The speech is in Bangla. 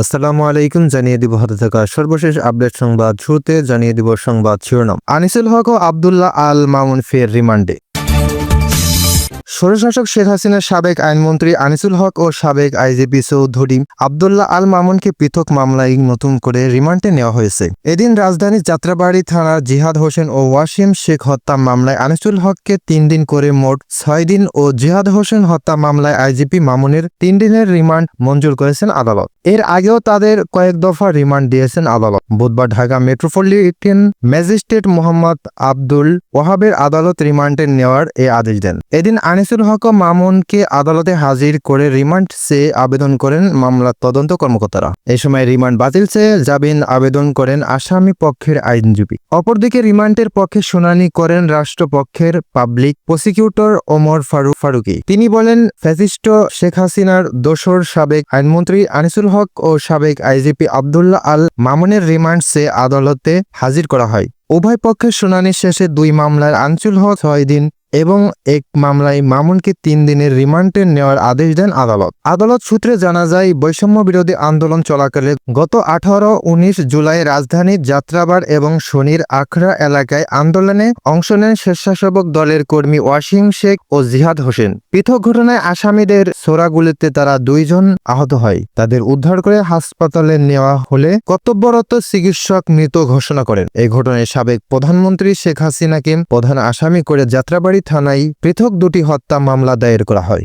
আসসালামু আলাইকুম, জানিয়ে দিব হাতে থাকা সর্বশেষ আপডেট সংবাদ শুরুতে জানিয়ে দিব সংবাদ শিরোনাম। আনিসুল হক ও আবদুল্লাহ আল মামুন ফের রিমান্ডে। স্বৈরশাসক শেখ হাসিনার সাবেক আইনমন্ত্রী আনিসুল হক ও সাবেক আইজিপি চৌধুরী আবদুল্লাহ আল মামুনকে পৃথক মামলায় নতুন করে রিমান্ডে নেওয়া হয়েছে। এদিন রাজধানীর যাত্রাবাড়ি থানার জিহাদ হোসেন ও ওয়াসিম শেখ হত্যা মামলায় আনিসুল হককে তিন দিন করে মোট ছয় দিন ও জিহাদ হোসেন হত্যা মামলায় আইজিপি মামুনের তিন দিনের রিমান্ড মঞ্জুর করেছেন আদালত। এর আগেও তাদের কয়েক দফা রিমান্ড দিয়েছেন আদালত। বুধবার ঢাকা মেট্রোপলিটন ম্যাজিস্ট্রেট মোহাম্মদ আব্দুল ওয়াহাবের আদালত রিমান্ডে নেওয়ার এ আদেশ দেন। এদিন আনিসুল হক মামুনকে আদালতে হাজির করে রিমান্ড চেয়ে আবেদন করেন মামলার তদন্ত কর্মকর্তারা। এই সময় রিমান্ড বাতিল চেয়ে জামিন আবেদন করেন আসামি পক্ষের আইনজীবী। অপরদিকে রিমান্ডের পক্ষে শুনানি করেন রাষ্ট্রপক্ষের পাবলিক প্রসিকিউটর ওমর ফারুক ফারুকি। তিনি বলেন, ফ্যাসিস্ট শেখ হাসিনার দোসর সাবেক আইনমন্ত্রী আনিসুল হক ও সাবেক আইজিপি আবদুল্লাহ আল মামুনের রিমান্ড চেয়ে আদালতে হাজির করা হয়। উভয় পক্ষের শুনানি শেষে দুই মামলার আনিসুল হক ছয় দিন এবং এক মামলায় মামুনকে তিন দিনের রিমান্ডে নেওয়ার আদেশ দেন আদালত। আদালত সূত্রে জানা যায়, বৈষম্য বিরোধী আন্দোলন চলাকালে গত আঠারো উনিশ জুলাই রাজধানীর যাত্রাবাড় এবং শনির আখড়া এলাকায় আন্দোলনে অংশ নেন স্বেচ্ছাসেবক দলের কর্মী ওয়াসিম শেখ ও জিহাদ হোসেন। পৃথক ঘটনায় আসামিদের সোরাগুলিতে তারা দুইজন আহত হয়। তাদের উদ্ধার করে হাসপাতালে নেওয়া হলে কর্তব্যরত চিকিৎসক মৃত ঘোষণা করেন। এই ঘটনায় সাবেক প্রধানমন্ত্রী শেখ হাসিনাকে প্রধান আসামি করে যাত্রাবাড়ি থানায় পৃথক দুটি হত্যা মামলা দায়ের করা হয়।